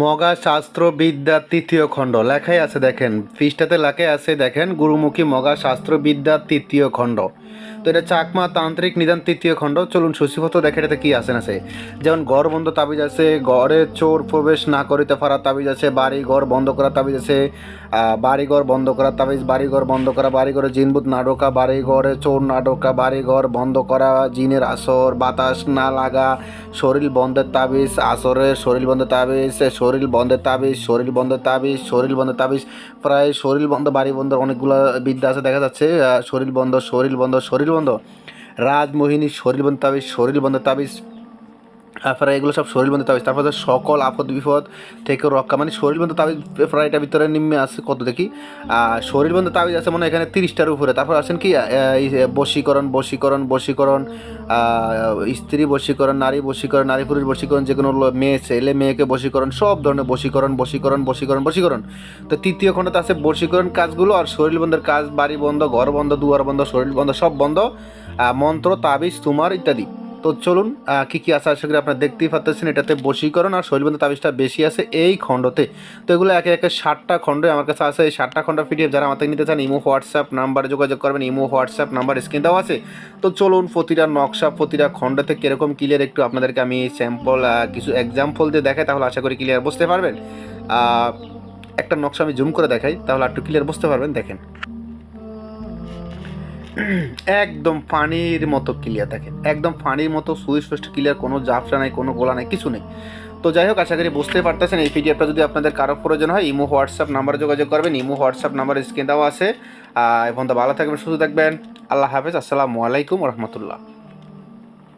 মগা শাস্ত্রবিদ্যা তৃতীয় খণ্ড। লেখাই আছে দেখেন। পৃষ্ঠাতে লেখাই আছে দেখেন গুরুমুখী মগা শাস্ত্রবিদ্যা তৃতীয় খণ্ড। তো এটা চাকমা তান্ত্রিক নিদান তৃতীয় খণ্ড। চলুন সূচিপত্র দেখে এটাতে কি আছে না আছে। যেমন ঘর বন্ধ তাবিজ আছে ঘরে চোর প্রবেশ না করিতে পারা তাবিজ আছে বাড়ি ঘর বন্ধ করা তাবিজ আছে আহ, বাড়ি ঘর বন্ধ করা তাবিজ বাড়ি ঘর বন্ধ করা বাড়ি ঘরে জিনবুত না ঢোকা বাড়ি ঘরে চোর না ঢোকা বাড়ি ঘর বন্ধ করা জিনের আসর বাতাস না লাগা শরীর বন্ধের তাবিজ আসরের শরীর বন্ধের তাবিজ শরীর বন্ধের তাবিজ, শরীর বন্ধের তাবিজ, শরীর বন্ধের তাবিজ, প্রায় শরীর বন্ধ, বাড়ি বন্ধ, অনেকগুলো বিদ্যা আছে, দেখা যাচ্ছে শরীর বন্ধ শরীর বন্ধ শরীর বন্ধ। রাজমোহিনী শরীর বন্ধ তাবিজ, শরীর বন্ধ তাবিজ তারপরে এগুলো সব শরীর বন্ধ তাবিজ। তারপরে সকল আপদ বিপদ থেকে রক্ষা মানে শরীর বন্ধ তাবিজ প্রায় এটা ভিতরে নিম্নে আছে কত দেখি? শরীর বন্ধ তাবিজ আছে মনে এখানে তিরিশটার উপরে। তারপর আছেন কি? বশীকরণ বশীকরণ বশীকরণ স্ত্রী বশীকরণ, নারী বশীকরণ, নারী পুরুষ বশীকরণ যে কোনো মেয়ে, ছেলে, মেয়েকে বশীকরণ, সব ধরনের বশীকরণ বশীকরণ বশীকরণ বশীকরণ। তো তৃতীয় খণ্ডতে আছে বশীকরণ কাজগুলো আর শরীর বন্ধের কাজ, বাড়ি বন্ধ, ঘর বন্ধ, দুয়ার বন্ধ, শরীর বন্ধ, সব বন্ধ মন্ত্র, তাবিজ তোমার ইত্যাদি। তো চলুন কি কি আছে আশা করি আপনারা দেখতেই পাচ্ছেন এটাতে বশীকরণ আর শৈলবন্ধ তাবিজটা বেশি আছে এই খণ্ডতে। তো এগুলো একে একে ষাটটা খণ্ডে আমার কাছে আছে। এই ষাটটা খণ্ড পিডিএফ যারা আমাদের নিতে চান, ইমো, হোয়াটসঅ্যাপ নাম্বারে যোগাযোগ করবেন। ইমো, হোয়াটসঅ্যাপ নাম্বার স্ক্রিন দেওয়া আছে। তো চলুন, প্রতিটা নকশা, প্রতিটা খণ্ডতে কীরকম ক্লিয়ার একটু আপনাদেরকে আমি স্যাম্পল কিছু এক্সাম্পল দিয়ে দেখাই, তাহলে আশা করি ক্লিয়ার বুঝতে পারবেন। একটা নকশা আমি জুম করে দেখাই, তাহলে একটু ক্লিয়ার বুঝতে পারবেন। দেখেন। একদম পানির মতো ক্লিয়ার দেখেন। একদম পানির মতো সুস্পষ্ট ক্লিয়ার কোনো জাফরা নাই, কোনো গোলা নাই, কিছু নেই। তো যাই হোক, আশা করি বুঝতে পারতেছেন, এই পিডিএফটা যদি আপনাদের কারও প্রয়োজন হয়, ইমো, হোয়াটসঅ্যাপ নাম্বারে যোগাযোগ করবেন, ইমো, হোয়াটসঅ্যাপ নাম্বার স্ক্রিন দেওয়া আছে। এবং তো ভালো থাকবেন, সুস্থ থাকবেন। আল্লাহ হাফেজ, আসসালামু আলাইকুম রহমতুল্লাহ।